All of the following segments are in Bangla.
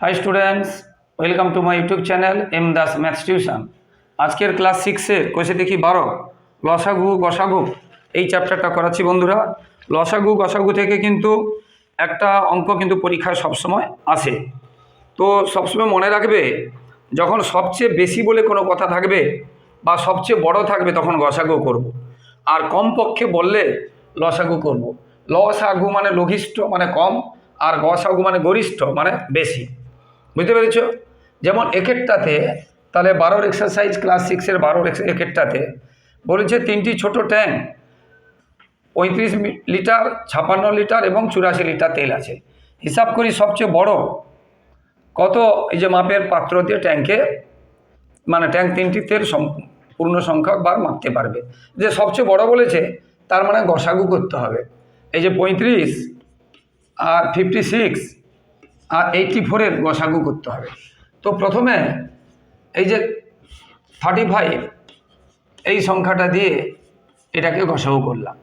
Hi students welcome to my YouTube channel M Das maths tuition আজকের ক্লাস সিক্সের কোষে দেখি বারো। লসাগু, গসাগু। এই চ্যাপ্টারটা করাচ্ছি বন্ধুরা। লসাগু, গসাগু থেকে কিন্তু একটা অঙ্ক কিন্তু পরীক্ষায় সবসময় আসে। তো সবসময় মনে রাখবে, যখন সবচেয়ে বেশি বলে কোনো কথা থাকবে বা সবচেয়ে বড় থাকবে তখন গসাগু করব। আর কম পক্ষে বললে লসাগু করব। লসাগু মানে লঘিষ্ঠ মানে কম, আর গসাগু মানে গরিষ্ঠ মানে বেশি। বুঝতে পেরেছ? যেমন একেরটাতে, তাহলে বারোর এক্সারসাইজ ক্লাস সিক্সের বারোর একেরটাতে বলেছে তিনটি ছোট ট্যাঙ্ক পঁয়ত্রিশ লিটার, ছাপান্ন লিটার এবং চুরাশি লিটার তেল আছে। হিসাব করি সবচেয়ে বড়, কত এই যে মাপের পাত্র দিয়ে ট্যাঙ্কে মানে ট্যাঙ্ক তিনটি তেল পূর্ণ সংখ্যক বার মাপতে পারবে। যে সবচেয়ে বড় বলেছে, তার মানে গসাগু করতে হবে। এই যে পঁয়ত্রিশ আর ফিফটি সিক্স আর এইটটি ফোরের গসাগু করতে হবে। তো প্রথমে এই যে থার্টি ফাইভ এই সংখ্যাটা দিয়ে এটাকে গসাগু করলাম।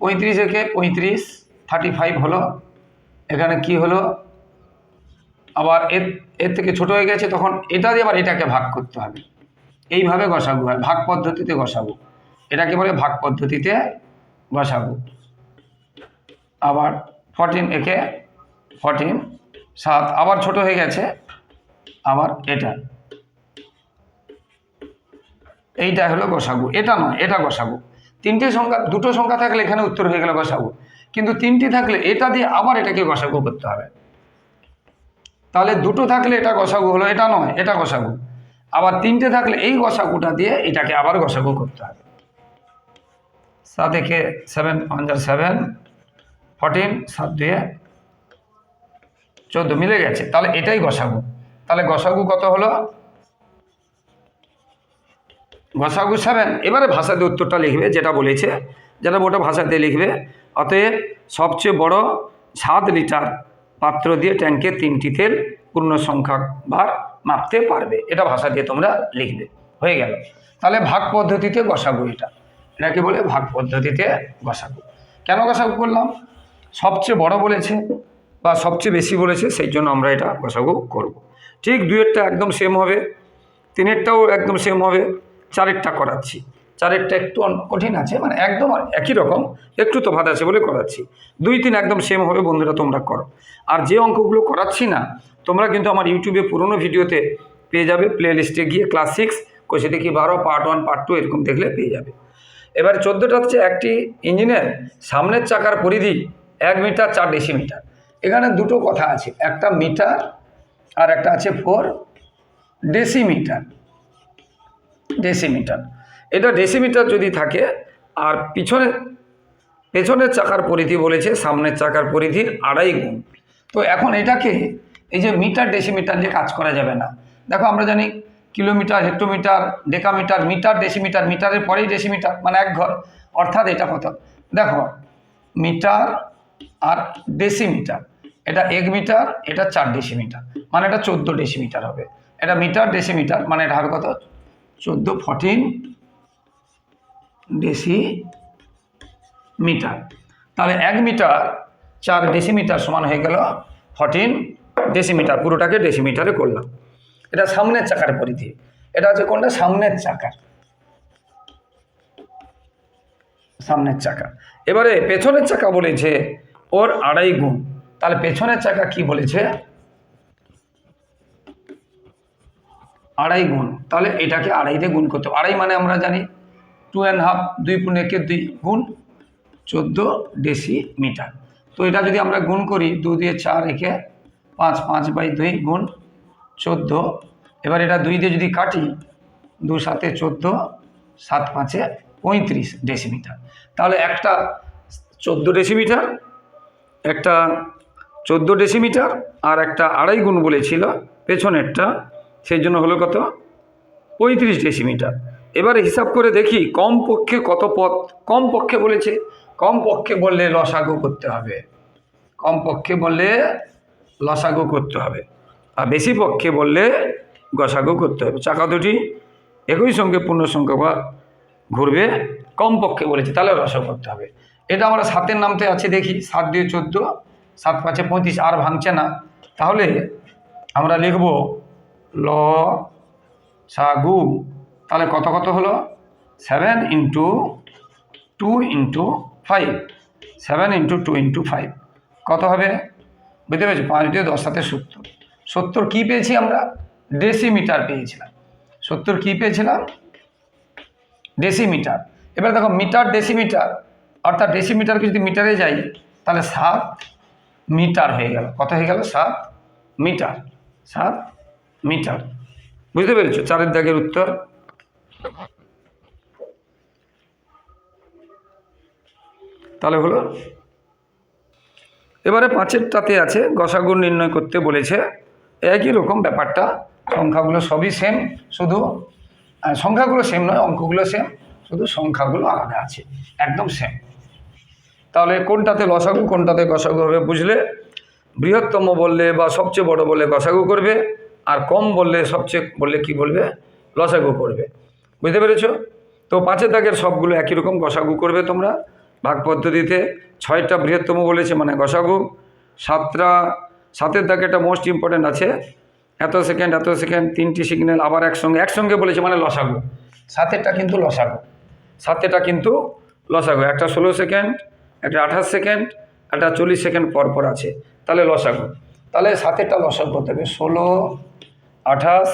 পঁয়ত্রিশ একে পঁয়ত্রিশ থার্টি ফাইভ হলো। এখানে কি হলো? আবার এর এর থেকে ছোট হয়ে গেছে, তখন এটা দিয়ে আবার এটাকে ভাগ করতে হবে। এইভাবে গসাগু হয়, ভাগ পদ্ধতিতে গসাগু। এটাকে বলে ভাগ পদ্ধতিতে গসাগু। আবার ফর্টিন একে ফরটিন সাত আবার ছোট হয়ে গেছে, আবার এটা। এইটা হলো গসাগু, এটা নয়, এটা গসাগু। তিনটে সংখ্যা, দুটো সংখ্যা থাকলে এখানে উত্তর হয়ে গেল গোসাগু। কিন্তু তিনটি থাকলে এটা দিয়ে আবার এটাকে গসাগু করতে হবে। তাহলে দুটো থাকলে এটা গসাগু হলো, এটা নয়, এটা গসাগু। আবার তিনটে থাকলে এই গোসাগুটা দিয়ে এটাকে আবার গসাগু করতে হবে। সাত একে সেভেন পাঁচ সেভেন ফর্টিন সাত দুয়ে চোদ্দ মিলে গেছে, তাহলে এটাই গসাগু। তাহলে গসাগু কত হলো? গসাগু সেভেন এবারে ভাষা দিয়ে উত্তরটা লিখবে, যেটা বলেছে, যেটা ওটা ভাষা দিয়ে লিখবে। অতএব সবচেয়ে বড় সাত লিটার পাত্র দিয়ে ট্যাঙ্কে তিনটি তেল পূর্ণ সংখ্যা ভার মাপতে পারবে। এটা ভাষা দিয়ে তোমরা লিখবে। হয়ে গেল। তাহলে ভাগ পদ্ধতিতে গসাগু এটা। এটাকে বলে ভাগ পদ্ধতিতে গসাগু। কেন গসাগু করলাম? সবচেয়ে বড় বলেছে বা সবচেয়ে বেশি বলেছে, সেই জন্য আমরা এটা গসাগু করব। ঠিক দুয়েরটা একদম সেম হবে, তিনেরটাও একদম সেম হবে, চারেরটা করাচ্ছি। চারেরটা একটু কঠিন আছে মানে একদম একই রকম, একটু তফাৎ আছে বলে করাচ্ছি। দুই, তিন একদম সেম হবে, বন্ধুরা, তোমরা করো। আর যে অঙ্কগুলো করাচ্ছি না, তোমরা কিন্তু আমার ইউটিউবে পুরনো ভিডিওতে পেয়ে যাবে প্লে লিস্টে গিয়ে ক্লাস সিক্স কোষে দেখি বারো পার্ট ওয়ান পার্ট টু এরকম দেখলে পেয়ে যাবে। এবার চোদ্দোটা হচ্ছে একটি ইঞ্জিনের সামনের চাকার পরিধি এক মিটার চার ডেসিমিটার এখানে দুটো কথা আছে, একটা মিটার আর একটা আছে ফোর ডেসিমিটার ডেসিমিটার। এটা ডেসিমিটার যদি থাকে, আর পিছনে, পেছনের চাকার পরিধি বলেছে, সামনের চাকার পরিধির আড়াই গুণ। তো এখন এটাকে, এই যে মিটার, ডেসিমিটার দিয়ে কাজ করা যাবে না। দেখো আমরা জানি kilometre, hectometre, decametre, metre, decimetre, মিটারের পরেই ডেসিমিটার মানে এক ঘর। অর্থাৎ এটা কত? দেখো, মিটার আর ডেসিমিটার এটা এক মিটার এটা চার ডেসিমিটার মানে এটা চোদ্দ ডেসিমিটার হবে। এটা মিটার ডেসিমিটার মানে এটা হবে কত? চোদ্দ ফর্টিন ডেসি মিটার তাহলে এক মিটার চার ডেসিমিটার সমান হয়ে গেল ফর্টিন ডেসিমিটার পুরোটাকে ডেসিমিটারে করলাম। এটা সামনের চাকার পরিধি। এটা হচ্ছে কোনটা? সামনের চাকার। সামনের চাকা। এবারে পেছনের চাকা বলেছে ওর আড়াই গুণ। তাহলে পেছনের চাকা কি বলেছে? আড়াই গুণ। তাহলে এটাকে আড়াই দিয়ে গুণ করতে। আড়াই মানে আমরা জানি টু অ্যান্ড হাফ দুই পুনেকে দুই গুণ চোদ্দ ডেসি মিটার তো এটা যদি আমরা গুণ করি দু দিয়ে চার একে পাঁচ পাঁচ বাই দুই গুণ চোদ্দ। এবার এটা দুই দিয়ে যদি কাটি, দু সাতে চোদ্দ, সাত পাঁচে পঁয়ত্রিশ ডেসিমিটার তাহলে একটা চোদ্দ ডেসিমিটার একটা চোদ্দ ডেসিমিটার আর একটা আড়াই গুণ বলেছিল, পেছনেরটা, সেই জন্য হলো কত? পঁয়ত্রিশ ডেসিমিটার। এবারে হিসাব করে দেখি কম পক্ষে কত পথ কম পক্ষে বলেছে কম পক্ষে বললে লসাগু করতে হবে। কম পক্ষে বললে লসাগু করতে হবে, আর বেশি পক্ষে বললে গসাগু করতে হবে। চাকা দুটি একই সঙ্গে পূর্ণ সংখ্যা ঘুরবে কম পক্ষে বলেছে, তাহলে রসাগু করতে হবে। এটা আমরা সাতের নামতে আছে, দেখি। সাত দিয়ে চোদ্দ, সাত পাঁচে পঁয়ত্রিশ আর ভাঙছে না। তাহলে আমরা লিখব ল সাগু তাহলে কত কত হলো? Seven into two into five. Seven into two into five. কত হবে? বুঝতে পেরেছি? পাঁচ দিয়ে দশ সাথে সত্তর। সত্তর কী পেয়েছি আমরা? ডেসিমিটার পেয়েছিলাম। সত্তর কী পেয়েছিলাম? ডেসিমিটার। এবার দেখো, মিটার, ডেসিমিটার অর্থাৎ ডেসিমিটারকে যদি মিটারে যাই, তাহলে সাত মিটার হয়ে গেল। কত হয়ে গেল? সাত মিটার সাত মিটার বুঝতে পেরেছ? চারের দাগের উত্তর। তাহলে হলো, এবারে পাঁচেরটাতে আছে গসাগুর নির্ণয় করতে বলেছে, একই রকম ব্যাপারটা, সংখ্যাগুলো সবই সেম শুধু সংখ্যাগুলো সেম নয়, অঙ্কগুলো সেম শুধু সংখ্যাগুলো আলাদা আছে, একদম সেম তাহলে কোনটাতে লসাগু, কোনটাতে গসাগু হবে বুঝলে? বৃহত্তম বললে বা সবচেয়ে বড় বললে গসাগু করবে, আর কম বললে সবচেয়ে বললে কি বলবে? লসাগু করবে। বুঝতে পেরেছ? তো পাঁচের দাগের সবগুলো একই রকম গসাগু করবে তোমরা। ভাগ পদ্ধতিতে ছয়টা বৃহত্তম বলেছে মানে গসাগু সাতটা, সাতের দাগে একটা মোস্ট ইম্পর্টেন্ট আছে। এত সেকেন্ড এত সেকেন্ড তিনটি সিগন্যাল আবার একসঙ্গে একসঙ্গে বলেছে মানে লসাগু। সাতেরটা কিন্তু লসাগু। সাতেরটা কিন্তু লসাগু। একটা ষোলো সেকেন্ড একটা আঠাশ সেকেন্ড, একটা চল্লিশ সেকেন্ড পর পর আছে। তাহলে লসাগু। তাহলে সাতেরটা লসাগু করতে হবে। ষোলো, আঠাশ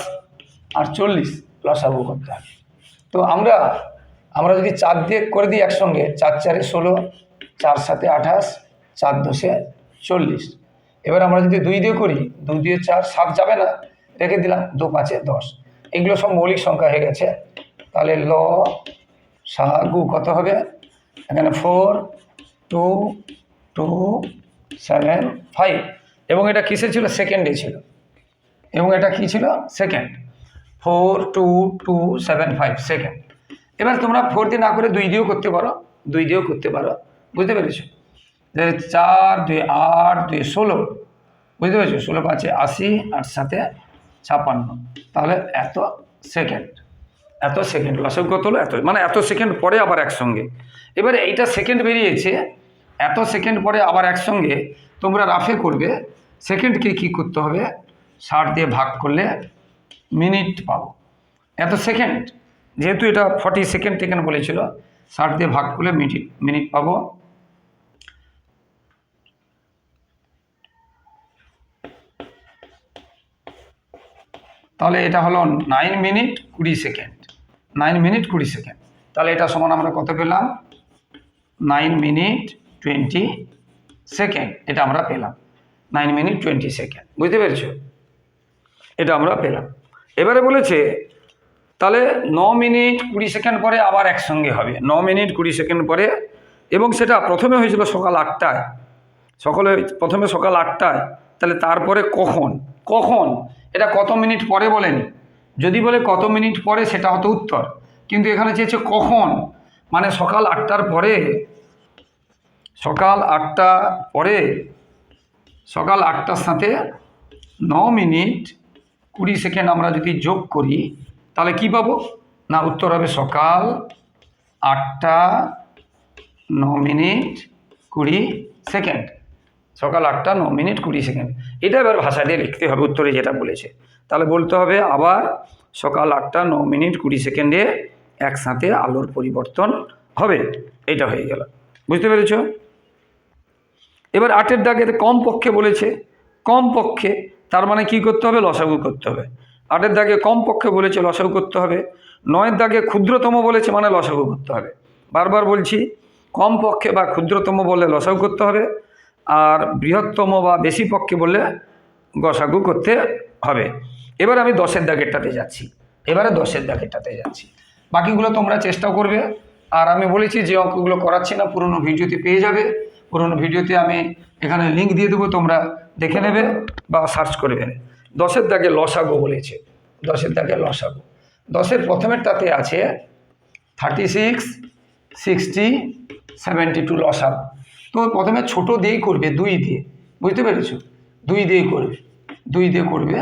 আর চল্লিশ লসাগু করতে হবে। তো আমরা আমরা যদি চার দিয়ে করে দিই একসঙ্গে, চার চারে ষোলো, চার সাতে আঠাশ, চার দশে চল্লিশ। এবার আমরা যদি দুই দিয়ে করি, দুই দিয়ে চার, সাত যাবে না, রেখে দিলাম, দু পাঁচে দশ। এগুলো সব মৌলিক সংখ্যা হয়ে গেছে। তাহলে ল, সাগু কত হবে? এখানে four two two, seven, five. এবং এটা কিসে ছিল? সেকেন্ডে ছিল। এবং এটা কি ছিল? Second. Four, two two, seven, five, second. এবার তোমরা ফোর দিয়ে না করে দুই দিয়েও করতে পারো। দুই দিয়েও করতে পারো। বুঝতে পেরেছ? চার, দুই, আট, দুই, ষোলো। বুঝতে পেরেছ? ষোলো, পাঁচে আশি, আট সাথে ছাপান্ন। তাহলে এত সেকেন্ড। এত সেকেন্ড লসক কত হলো? এত মানে এত সেকেন্ড পরে আবার একসঙ্গে। এবারে এইটা সেকেন্ড বেরিয়েছে, এত সেকেন্ড পরে আবার একসঙ্গে, তোমরা রাফে করবে সেকেন্ডকে কি করতে হবে? ষাট দিয়ে ভাগ করলে মিনিট পাবো। এত সেকেন্ড যেহেতু এটা ফর্টি সেকেন্ড টেকেন বলেছিল, ষাট দিয়ে ভাগ করলে মিনিট মিনিট পাবো। তাহলে এটা হলো নাইন মিনিট কুড়ি সেকেন্ড নাইন মিনিট কুড়ি সেকেন্ড। তাহলে এটা সমান আমরা কত পেলাম? Nine minute twenty second. এটা আমরা পেলাম। Nine minute twenty second. বুঝতে পেরেছ? এটা আমরা পেলাম। এবারে বলেছে, তাহলে ন মিনিট কুড়ি সেকেন্ড পরে আবার একসঙ্গে হবে। ন মিনিট কুড়ি সেকেন্ড পরে, এবং সেটা প্রথমে হয়েছিল সকাল আটটায়। সকলে প্রথমে সকাল আটটায়। তাহলে তারপরে কখন? কখন? এটা কত মিনিট পরে বলেনি? যদি বলে কত মিনিট পরে, সেটা হতো উত্তর। কিন্তু এখানে চেয়েছে কখন? মানে সকাল আটটার পরে। সকাল আটটা পরে। সকাল আটটার সাথে ন মিনিট কুড়ি সেকেন্ড আমরা যদি যোগ করি, তাহলে কি পাবো? না, উত্তর হবে সকাল আটটা ন মিনিট কুড়ি সেকেন্ড। সকাল আটটা ন মিনিট কুড়ি সেকেন্ড। এটা এবার ভাষা দিয়ে লিখতে হবে, উত্তরে যেটা বলেছে। তাহলে বলতে হবে আবার সকাল আটটা ন মিনিট কুড়ি সেকেন্ডে একসাথে আলোর পরিবর্তন হবে। এটা হয়ে গেল। বুঝতে পেরেছ? এবার আটের দাগের কম পক্ষে বলেছে। কম পক্ষে তার মানে কি করতে হবে? লসাগু করতে হবে। আটের দাগে কম পক্ষে বলেছে লসাগু করতে হবে। নয়ের দাগে ক্ষুদ্রতম বলেছে মানে লসাগু করতে হবে। বারবার বলছি কম পক্ষে বা ক্ষুদ্রতম বললে লসাগু করতে হবে, আর বৃহত্তম বা বেশি পক্ষে বললে গসাগু করতে হবে। এবার আমি দশের দাগেরটাতে যাচ্ছি। এবারে দশের দাগেরটাতে যাচ্ছি। বাকিগুলো তোমরা চেষ্টা করবে। আর আমি বলেছি যে অঙ্কগুলো করাচ্ছি না, পুরনো ভিডিওতে পেয়ে যাবে। পুরনো ভিডিওতে আমি এখানে লিঙ্ক দিয়ে দেবো, তোমরা দেখে নেবে বা সার্চ করবে দশের দাগে লসাগু বলেছে। দশের দাগে লসাগো। দশের প্রথমেরটাতে আছে thirty six sixty seventy two লসাগু। তো প্রথমে ছোট দিয়েই করবে, দুই দিয়ে। বুঝতে পেরেছ? দুই দিয়ে করবে। দুই দিয়ে করবে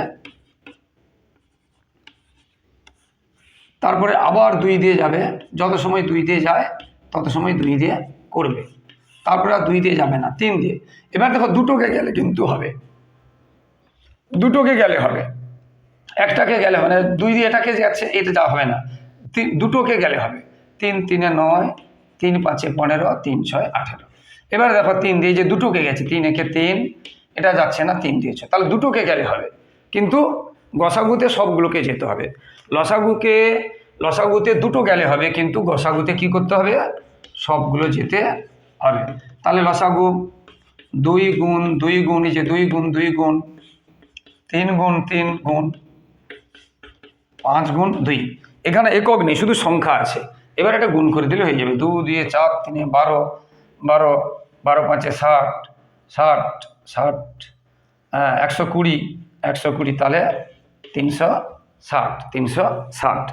তারপরে আবার দুই দিয়ে যাবে। যত সময় দুই দিয়ে যায়, তত সময় দুই দিয়ে করবে। তারপরে আর দুই দিয়ে যাবে না, তিন দিয়ে। এবার দেখো দুটোকে গেলে কিন্তু হবে। দুটোকে গেলে হবে। একটাকে গেলে মানে দুই দিয়ে এটাকে যাচ্ছে এটা যা হবে না। তিন দুটোকে গেলে হবে। তিন, তিনে নয়, তিন, পাঁচে পনেরো, তিন, ছয়, আঠেরো। এবার দেখো তিন দিয়ে যে দুটোকে গেছে তিন একে তিন, এটা যাচ্ছে না, তিন দিয়েছে। তাহলে দুটোকে গেলে হবে। কিন্তু গসাগুতে সবগুলোকে যেতে হবে। লসাগুকে, লসাগুতে দুটো গেলে হবে, কিন্তু গসাগুতে কি করতে হবে? সবগুলো যেতে হবে। তাহলে লসাগু দুই গুণ দুই গুণ যে দুই গুণ দুই গুণ, তিন গুণ তিন গুণ, পাঁচ গুণ, দুই। এখানে একক নেই, শুধু সংখ্যা আছে। এবার এটা গুণ করে দিলে হয়ে যাবে। দু, দিয়ে চার, তিনে বারো বারো বারো পাঁচে ষাট ষাট ষাট হ্যাঁ একশো কুড়ি একশো কুড়ি, তাহলে তিনশো ষাট তিনশো ষাট।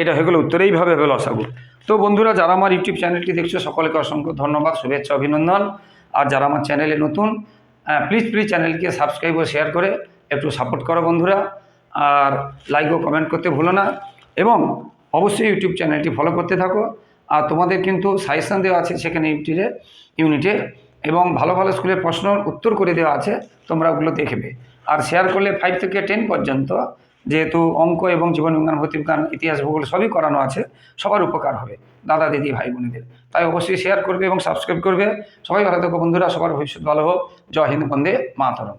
এটা হয়ে গেলো উত্তর, এইভাবে হবে লসাগু তো বন্ধুরা, যারা আমার ইউটিউব চ্যানেলটি দেখছ, সকলকে অসংখ্য ধন্যবাদ, শুভেচ্ছা, অভিনন্দন। আর যারা আমার চ্যানেলে নতুন প্লিজ প্লিজ চ্যানেলকে সাবস্ক্রাইব ও শেয়ার করে একটু সাপোর্ট করো বন্ধুরা। আর লাইক ও কমেন্ট করতে ভুলো না। এবং অবশ্যই ইউটিউব চ্যানেলটি ফলো করতে থাকো। আর তোমাদের কিন্তু সাজেশান দেওয়া আছে সেখানে ইউটিউবে ইউনিটের এবং ভালো ভালো স্কুলের প্রশ্ন উত্তর করে দেওয়া আছে, তোমরা ওগুলো দেখবে। আর শেয়ার করলে ফাইভ থেকে টেন পর্যন্ত যেহেতু অঙ্ক এবং জীবনবিজ্ঞান ভৌতিবিজ্ঞান ইতিহাস, ভূগোল সবই করানো আছে, সবার উপকার হবে দাদা, দিদি, ভাই, বোনেদের। তাই অবশ্যই শেয়ার করবে এবং সাবস্ক্রাইব করবে। সবাই ভালো থাকো বন্ধুরা, সবার ভবিষ্যৎ ভালো হোক। জয় হিন্দ, বন্দে মাতরম।